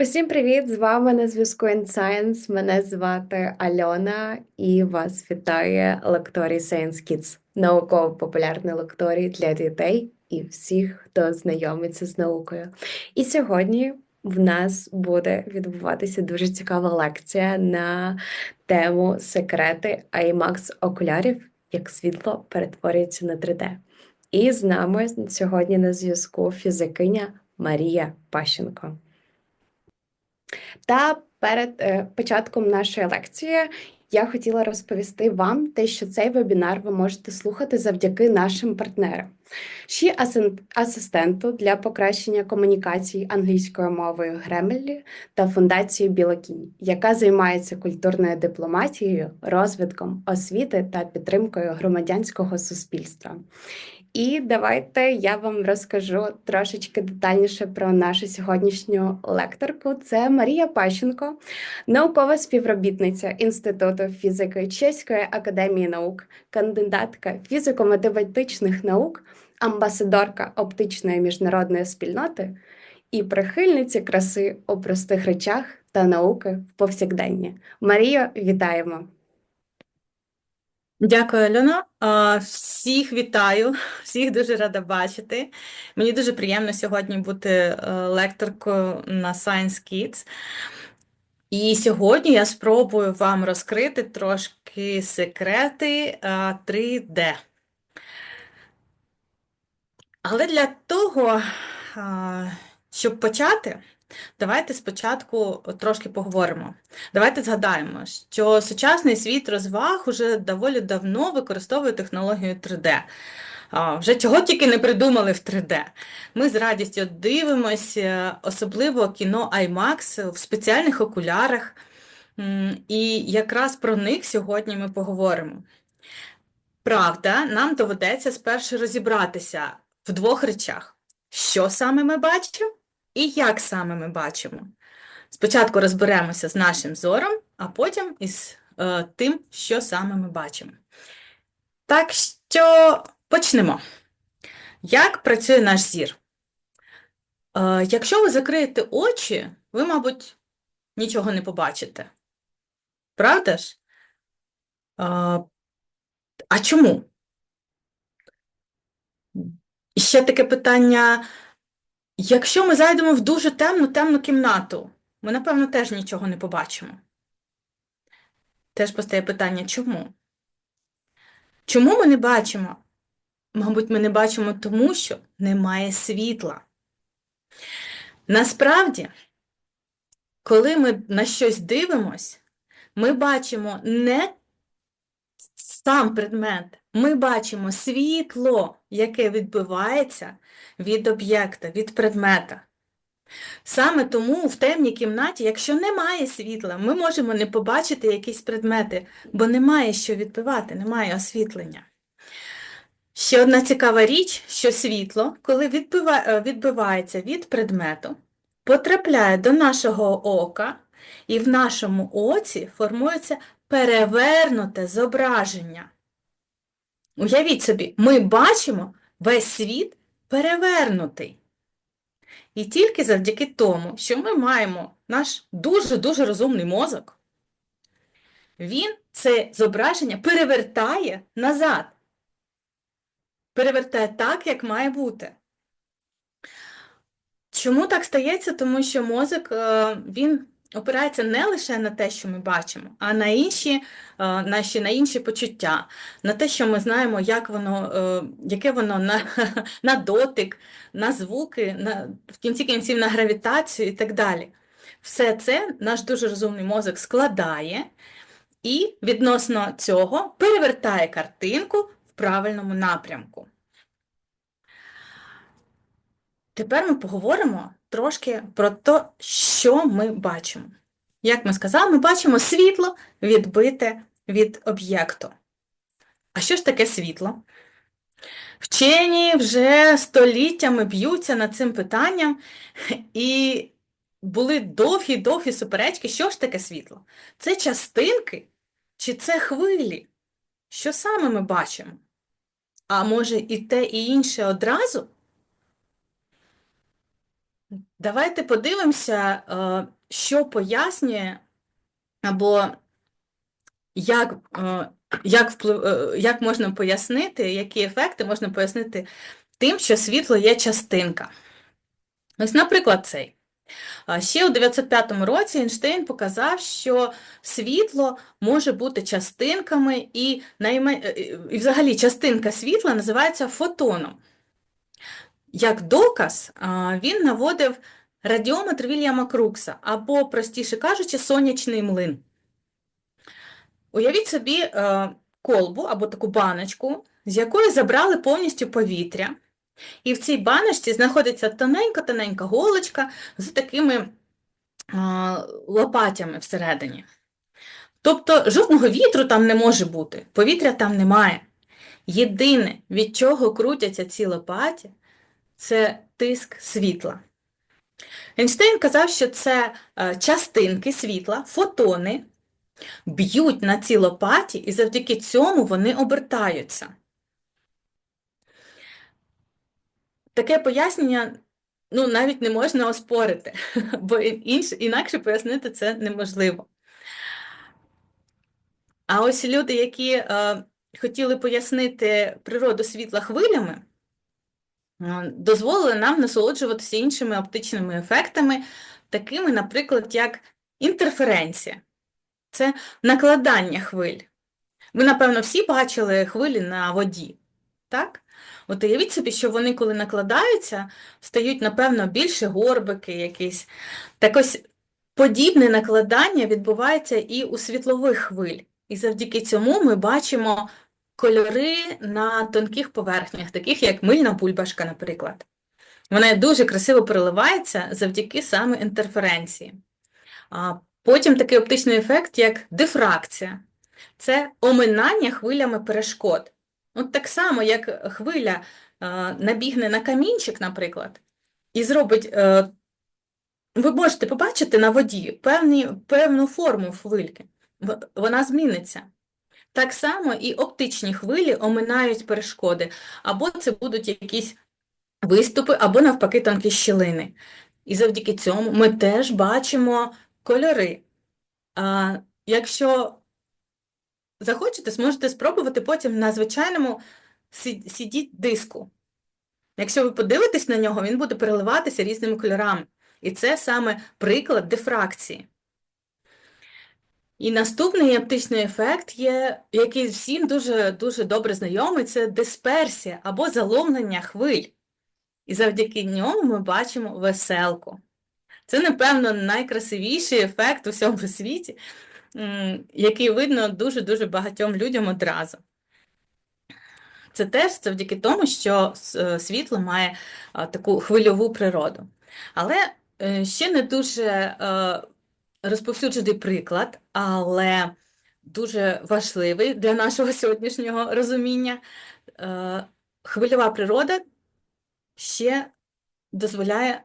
Усім привіт! З вами на зв'язку InScience. Мене звати Альона і вас вітає лекторій Science Kids, науково-популярний лекторій для дітей і всіх, хто знайомиться з наукою. І сьогодні в нас буде відбуватися дуже цікава лекція на тему секрети IMAX окулярів, як світло перетворюється на 3D. І з нами сьогодні на зв'язку фізикиня Марія Пащенко. Та перед е, початком нашої лекції я хотіла розповісти вам те, що цей вебінар ви можете слухати завдяки нашим партнерам. Ще асистенту для покращення комунікацій англійською мовою Гремелі та фундацією Білокінь, яка займається культурною дипломатією, розвитком освіти та підтримкою громадянського суспільства. І давайте я вам розкажу трошечки детальніше про нашу сьогоднішню лекторку. Це Марія Пащенко, наукова співробітниця Інституту фізики Чеської академії наук, кандидатка фізико-математичних наук, амбасадорка оптичної міжнародної спільноти і прихильниця краси у простих речах та науки в повсякденні. Марію, вітаємо! Дякую, Альона. Всіх вітаю, всіх дуже рада бачити. Мені дуже приємно сьогодні бути е, лекторкою на Science Kids. І сьогодні я спробую вам розкрити трошки секрети 3D. Але для того, щоб почати, Давайте спочатку трошки поговоримо. Давайте згадаємо, що сучасний світ розваг уже доволі давно використовує технологію 3D. Вже чого тільки не придумали в 3D. Ми з радістю дивимося, особливо кіно IMAX в спеціальних окулярах. І якраз про них сьогодні ми поговоримо. Правда, нам доведеться спершу розібратися в двох речах: що саме ми бачимо? І як саме ми бачимо? Спочатку розберемося з нашим зором, а потім із е, тим, що саме ми бачимо. Так що почнемо. Як працює наш зір? Е, якщо ви закриєте очі, ви, мабуть, нічого не побачите. Правда ж? Е, а чому? Ще таке питання. Якщо ми зайдемо в дуже темну темну кімнату, ми, напевно, теж нічого не побачимо. Теж постає питання, чому? Чому ми не бачимо? Мабуть, ми не бачимо тому, що немає світла. Насправді, коли ми на щось дивимось, ми бачимо не сам предмет, ми бачимо світло, яке відбивається від об'єкта, від предмета. Саме тому в темній кімнаті, якщо немає світла, ми можемо не побачити якісь предмети, бо немає що відбивати, немає освітлення. Ще одна цікава річ, що світло, коли е, відбивається від предмету, потрапляє до нашого ока, і в нашому оці формується перевернуте зображення. Уявіть собі, ми бачимо весь світ перевернутий. І тільки завдяки тому, що ми маємо наш дуже-дуже розумний мозок, він це зображення перевертає назад. Перевертає так, як має бути. Чому так стається? Тому що мозок, е, він опирається не лише на те, що ми бачимо, а на інші е, наші на інші почуття, на те, що ми знаємо, як воно, е, яке воно на на дотик, на звуки, на, в кінці кінців на гравітацію і так далі. Все це наш дуже розумний мозок складає і відносно цього перевертає картинку в правильному напрямку. Тепер ми поговоримо трошки про те, що ми бачимо. Як ми сказали, ми бачимо світло відбите від об'єкту. А що ж таке світло? Вчені вже століттями б'ються над цим питанням, і були довгі-довгі суперечки, що ж таке світло? Це частинки чи це хвилі? Що саме ми бачимо? А може і те, і інше одразу? Давайте подивимося, е, що пояснює, або як, е, як, вплив, е, як можна пояснити, які ефекти можна пояснити тим, що світло є частинка. Ось, наприклад, цей. Ще у 905 році Ейнштейн показав, що світло може бути частинками, і, найме... е, і взагалі частинка світла називається фотоном. Як доказ він наводив радіометр Вільяма Крукса, або, простіше кажучи, сонячний млин. Уявіть собі е, колбу або таку баночку, з якої забрали повністю повітря. І в цій баночці знаходиться тоненька-тоненька голочка з такими лопатями всередині. Тобто жодного вітру там не може бути, повітря там немає. Єдине, від чого крутяться ці лопаті, це тиск світла. Ейнштейн казав, що це е, частинки світла, фотони, б'ють на ці лопаті, і завдяки цьому вони обертаються. Таке пояснення ну, навіть не можна оспорити, бо інш, інакше пояснити це неможливо. А ось люди, які е, хотіли пояснити природу світла хвилями, дозволили нам насолоджуватися іншими оптичними ефектами, такими, наприклад, як інтерференція. Це накладання хвиль. Ви, напевно, всі бачили хвилі на воді, так? От уявіть собі, що вони, коли накладаються, стають, напевно, більше горбики якісь. Так ось подібне накладання відбувається і у світлових хвиль. І завдяки цьому ми бачимо кольори на тонких поверхнях, таких як мильна бульбашка, наприклад. Вона дуже красиво переливається завдяки саме інтерференції. А потім такий оптичний ефект, як дифракція. Це оминання хвилями перешкод. От так само, як хвиля набігне на камінчик, наприклад, і зробить, е, ви можете побачити на воді певні, певну форму хвильки, вона зміниться. Так само і оптичні хвилі оминають перешкоди, або це будуть якісь виступи, або навпаки тонкі щілини. І завдяки цьому ми теж бачимо кольори. А, якщо захочете, зможете спробувати потім на звичайному CD-диску. Якщо ви подивитесь на нього, він буде переливатися різними кольорами. І це саме приклад дифракції. І наступний оптичний ефект є, який всім дуже, дуже добре знайомий, це дисперсія або заломлення хвиль. І завдяки ньому ми бачимо веселку. Це, напевно, найкрасивіший ефект у всьому світі, який видно дуже-дуже багатьом людям одразу. Це теж завдяки тому, що е, світло має таку хвильову природу. Але е, ще не дуже е, розповсюджений приклад, але дуже важливий для нашого сьогоднішнього розуміння. Е, Хвильова природа ще дозволяє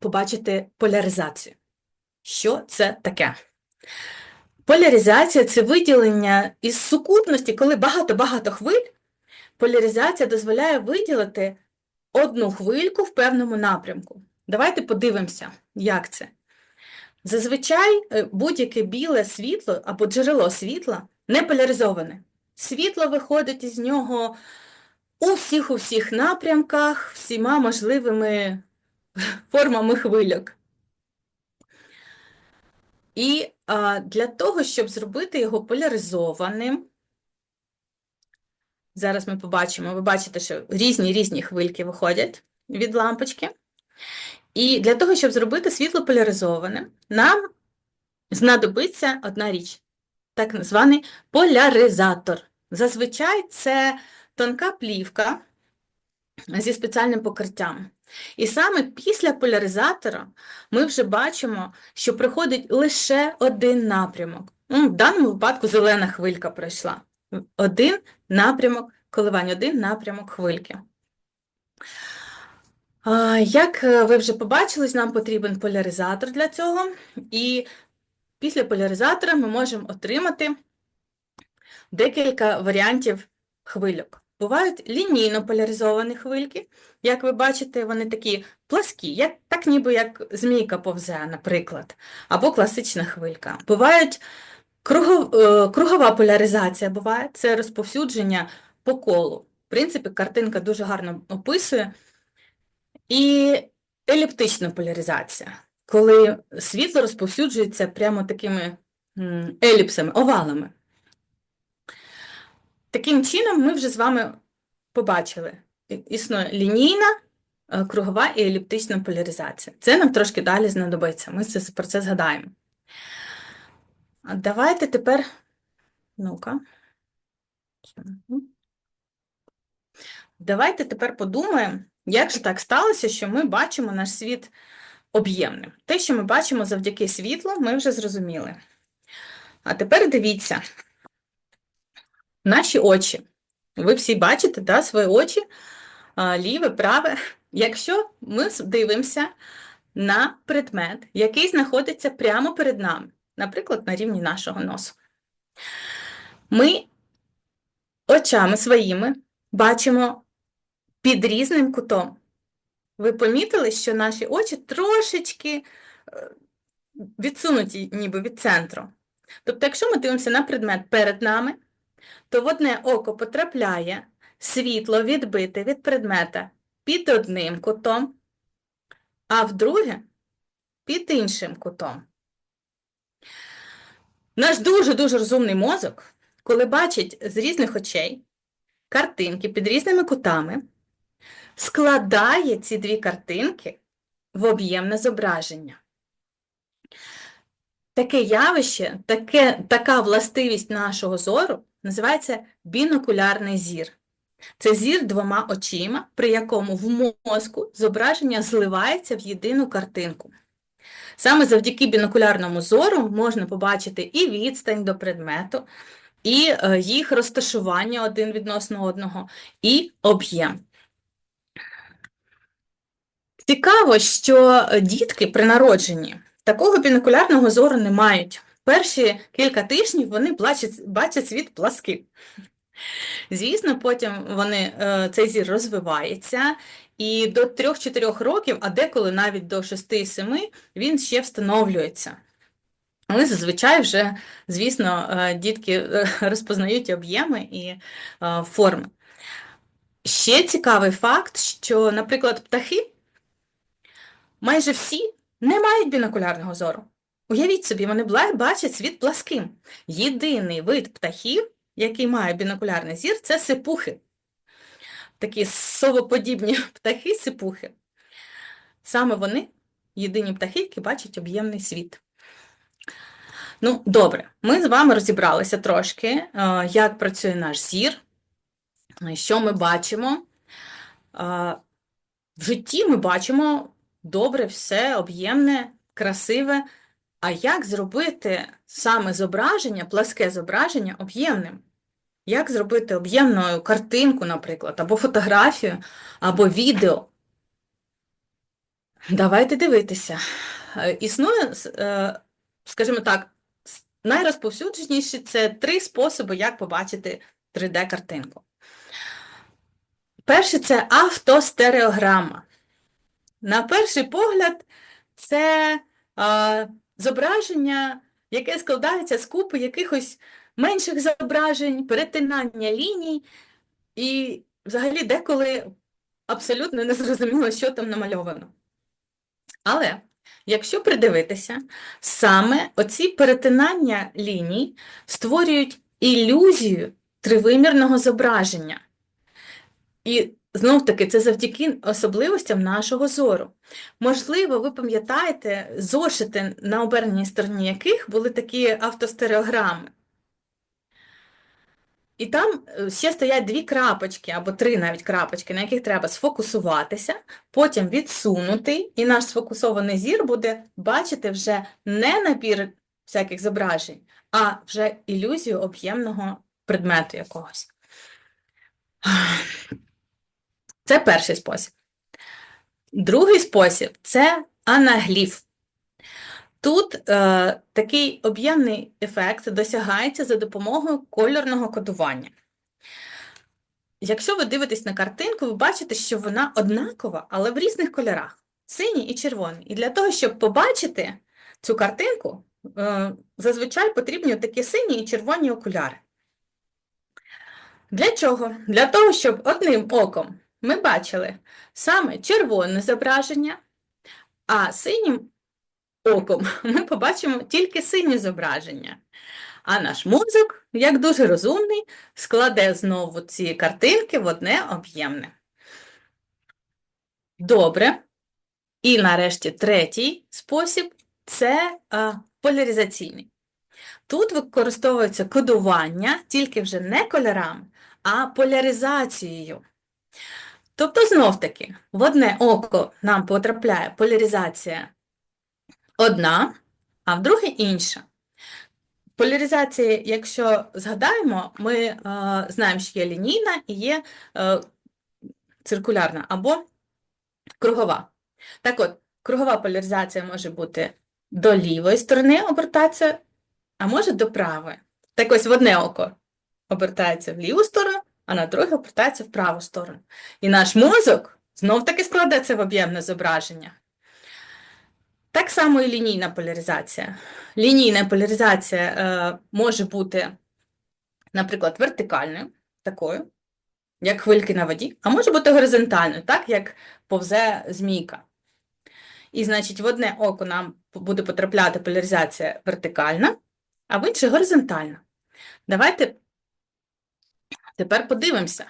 побачити поляризацію. Що це таке? Поляризація це виділення із сукупності, коли багато-багато хвиль, поляризація дозволяє виділити одну хвильку в певному напрямку. Давайте подивимося, як це. Зазвичай е, будь-яке біле світло або джерело світла не поляризоване. Світло виходить із нього у всіх у всіх напрямках, всіма можливими формами хвильок. І а, для того, щоб зробити його поляризованим, зараз ми побачимо, ви бачите, що різні різні хвильки виходять від лампочки. І для того, щоб зробити світло поляризованим, нам знадобиться одна річ, так званий поляризатор. Зазвичай це тонка плівка зі спеціальним покриттям. І саме після поляризатора ми вже бачимо, що приходить лише один напрямок. Ну, в даному випадку зелена хвилька пройшла. Один напрямок коливань, один напрямок хвильки. Як е, ви вже побачили, нам потрібен поляризатор для цього. І після поляризатора ми можемо отримати декілька варіантів хвильок. бувають лінійно поляризовані хвильки. Як ви бачите, вони такі пласкі, як, так ніби як змійка повзе, наприклад, або класична хвилька. Бувають е, кругова поляризація, буває це розповсюдження по колу. В принципі, картинка дуже гарно описує. І еліптична поляризація, коли світло розповсюджується прямо такими еліпсами, овалами. Таким чином, ми вже з вами побачили, існує лінійна, е, кругова і еліптична поляризація. Це нам трошки далі знадобиться. Ми про це згадаємо. Давайте тепер, ну-ка. Давайте тепер подумаємо, як же так сталося, що ми бачимо наш світ об'ємним. Те, що ми бачимо завдяки світлу, ми вже зрозуміли. А тепер дивіться, наші очі. Ви всі бачите да, свої очі, ліве, праве. Якщо ми дивимося на предмет, який знаходиться прямо перед нами, наприклад, на рівні нашого носу, ми очами своїми бачимо під різним кутом. Ви помітили, що наші очі трошечки е, відсунуті ніби від центру. Тобто, якщо ми дивимося на предмет перед нами, то в одне око потрапляє світло відбите від предмета під одним кутом, а в друге під іншим кутом. Наш дуже-дуже розумний мозок, коли бачить з різних очей картинки під різними кутами, складає ці дві картинки в об'ємне зображення. Таке явище, таке, така властивість нашого зору називається бінокулярний зір. Це зір двома очима, при якому в мозку зображення зливається в єдину картинку. Саме завдяки бінокулярному зору можна побачити і відстань до предмету, і е, їх розташування один відносно одного, і об'єм. Цікаво, що е, дітки при народженні такого бінокулярного зору не мають. Перші кілька тижнів вони бачать, бачать світ пласким. Звісно, потім вони, е, цей зір розвивається, і до 3-4 років, а деколи навіть до 6-7, він ще встановлюється. Але зазвичай вже, звісно, е, дітки розпознають об'єми і форми. Ще цікавий факт, що, наприклад, птахи майже всі не мають бінокулярного зору. Уявіть собі, вони бачать світ пласким. Єдиний вид птахів, який має бінокулярний зір, це сипухи. Такі совоподібні птахи, сипухи. Саме вони єдині птахи, які бачать об'ємний світ. Ну, добре, ми з вами розібралися трошки, е, як працює наш зір, е, що ми бачимо. Е, В житті ми бачимо добре все, об'ємне, красиве. А як зробити саме зображення, пласке зображення об'ємним? Як зробити об'ємною картинку, наприклад, або фотографію, або відео? Давайте дивитися. Е, Існує, е, скажімо так, найрозповсюдженіші це три способи, як побачити 3D-картинку. Перший це автостереограма. На перший погляд, це а, зображення, яке складається з купи якихось менших зображень, перетинання ліній, і взагалі деколи абсолютно не зрозуміло, що там намальовано. Але якщо придивитися, саме оці перетинання ліній створюють ілюзію тривимірного зображення. І знов таки це завдяки особливостям нашого зору. Можливо, ви пам'ятаєте зошити, на оберненій стороні яких були такі автостереограми. І там е, ще стоять дві крапочки, або три навіть крапочки, на яких треба сфокусуватися, потім відсунути, і наш сфокусований зір буде бачити вже не набір всяких зображень, а вже ілюзію об'ємного предмету якогось. Це перший спосіб. Другий спосіб це анагліф. Тут е, такий об'ємний ефект досягається за допомогою кольорного кодування. якщо ви дивитесь на картинку, ви бачите, що вона однакова, але в різних кольорах синій і червоний. І для того, щоб побачити цю картинку, е, зазвичай потрібні такі сині і червоні окуляри. Для чого? Для того, щоб одним оком ми бачили саме червоне зображення, а синім оком ми побачимо тільки синє зображення. А наш мозок, як дуже розумний, складе знову ці картинки в одне об'ємне. Добре. І нарешті третій спосіб це а, поляризаційний. Тут використовується кодування тільки вже не кольорами, а поляризацією. Тобто, знов-таки, в одне око нам потрапляє поляризація одна, а в друге інша. Поляризація, якщо згадаємо, ми е, знаємо, що є лінійна і є е, циркулярна або кругова. Так от, кругова поляризація може бути до лівої сторони обертатися, а може до правої. Так ось в одне око обертається в ліву сторону, а на друге обертається в праву сторону. І наш мозок знов-таки складеться в об'ємне зображення. Так само і лінійна поляризація. Лінійна поляризація е, може бути, наприклад, вертикальною, такою, як хвильки на воді, а може бути горизонтальною, так, як повзе змійка. І, значить, в одне око нам буде потрапляти поляризація вертикальна, а в інше горизонтальна. Давайте тепер подивимося.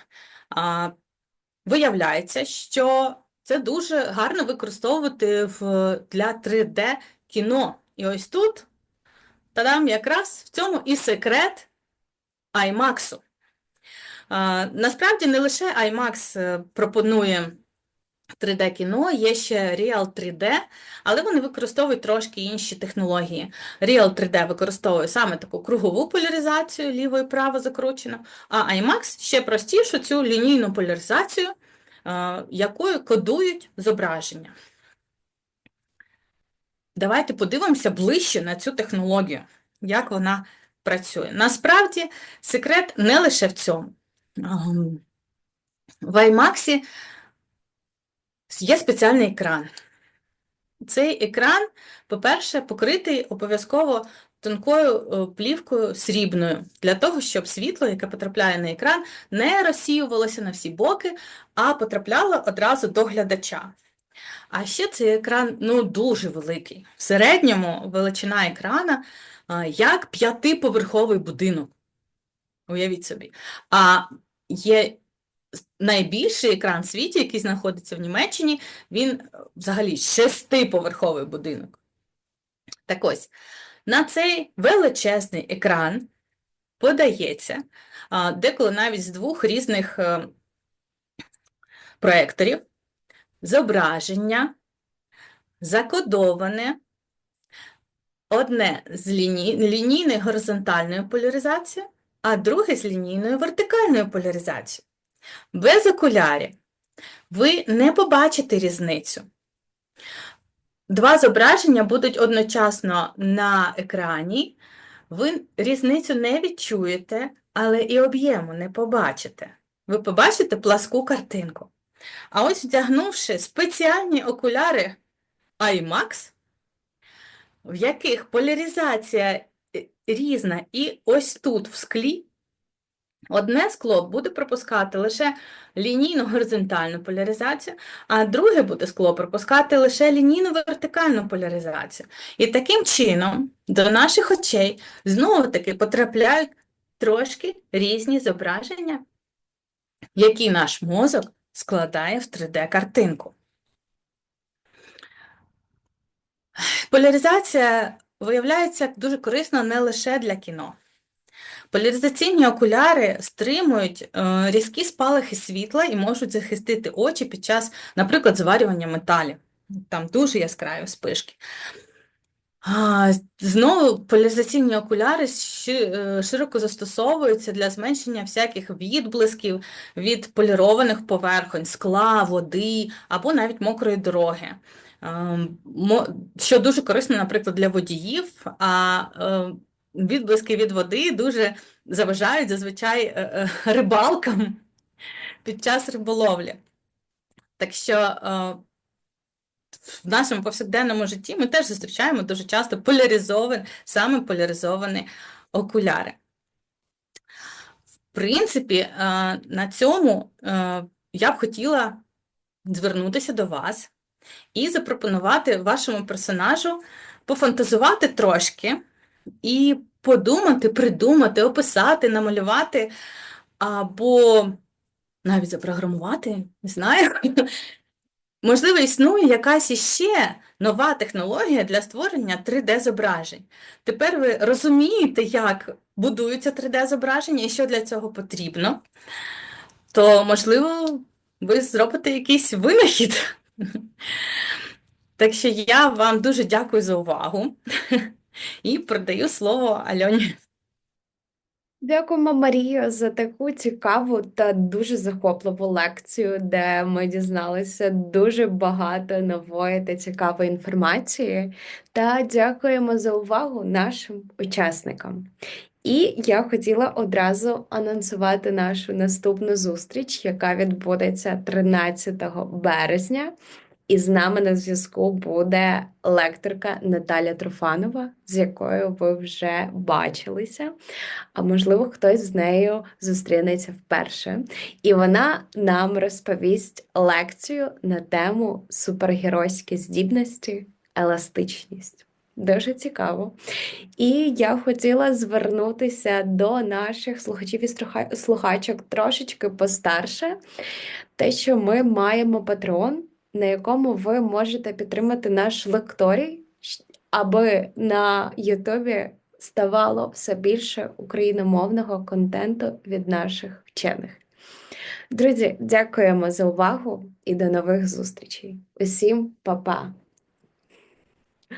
А, виявляється, що це дуже гарно використовувати в, для 3D кіно. І ось тут, тадам, якраз в цьому і секрет IMAX. Насправді не лише IMAX е, пропонує 3D кіно, є ще Real 3D, але вони використовують трошки інші технології. Real 3D використовує саме таку кругову поляризацію, ліво і право закручено, а IMAX ще простішу цю лінійну поляризацію, е, якою кодують зображення. Давайте подивимося ближче на цю технологію, як вона працює. Насправді, секрет не лише в цьому. Ем, В IMAX є спеціальний екран. Цей екран, по-перше, покритий обов'язково тонкою е, плівкою срібною, для того, щоб світло, яке потрапляє на екран, не розсіювалося на всі боки, а потрапляло одразу до глядача. А ще цей екран ну, дуже великий. В середньому величина екрана як п'ятиповерховий будинок. Уявіть собі. А є найбільший екран в світі, який знаходиться в Німеччині, він е, взагалі шестиповерховий будинок. Так ось, на цей величезний екран подається, деколи навіть з двох різних е, проекторів, зображення, закодоване, одне з ліні... лінійною горизонтальною поляризацією, а друге з лінійною вертикальною поляризацією. Без окулярів ви не побачите різницю. Два зображення будуть одночасно на екрані, ви різницю не відчуєте, але і об'єму не побачите. Ви побачите пласку картинку. А ось вдягнувши спеціальні окуляри IMAX, в яких поляризація різна, і ось тут в склі, одне скло буде пропускати лише лінійну горизонтальну поляризацію, а друге буде скло пропускати лише лінійну вертикальну поляризацію. І таким чином до наших очей знову-таки потрапляють трошки різні зображення, які наш мозок складає в 3D-картинку. Поляризація виявляється дуже корисна не лише для кіно. Поляризаційні окуляри стримують е, різкі спалахи світла і можуть захистити очі під час, наприклад, зварювання металів. Там дуже яскраві спишки. Знову поляризаційні окуляри е, широко застосовуються для зменшення всяких відблисків від полірованих поверхонь, скла, води або навіть мокрої дороги. Ем, Що дуже корисно, наприклад, для водіїв, а е, відблиски від води дуже заважають зазвичай е, е, рибалкам. під час риболовлі. Так що е, в нашому повсякденному житті ми теж зустрічаємо дуже часто поляризовані, саме поляризовані окуляри. В принципі, на цьому я б хотіла звернутися до вас і запропонувати вашому персонажу пофантазувати трошки і подумати, придумати, описати, намалювати або навіть запрограмувати, не знаю. Можливо, існує якась іще нова технологія для створення 3D-зображень. Тепер ви розумієте, як будуються 3D-зображення і що для цього потрібно, то, можливо, ви зробите якийсь винахід. Так що я вам дуже дякую за увагу і передаю слово Альоні. Дякуємо, Марія, за таку цікаву та дуже захопливу лекцію, де ми дізналися дуже багато нової та цікавої інформації. Та дякуємо за увагу нашим учасникам. І я хотіла одразу анонсувати нашу наступну зустріч, яка відбудеться 13 березня. І з нами на зв'язку буде лекторка Наталя Трофанова, з якою ви вже бачилися. А можливо, хтось з нею зустрінеться вперше. І вона нам розповість лекцію на тему супергеройські здібності, еластичність. Дуже цікаво. І я хотіла звернутися до наших слухачів і слухачок трошечки постарше, те, що ми маємо патреон, на якому ви можете підтримати наш лекторій, аби на Ютубі ставало все більше україномовного контенту від наших вчених. Друзі, дякуємо за увагу і до нових зустрічей. Усім па-па!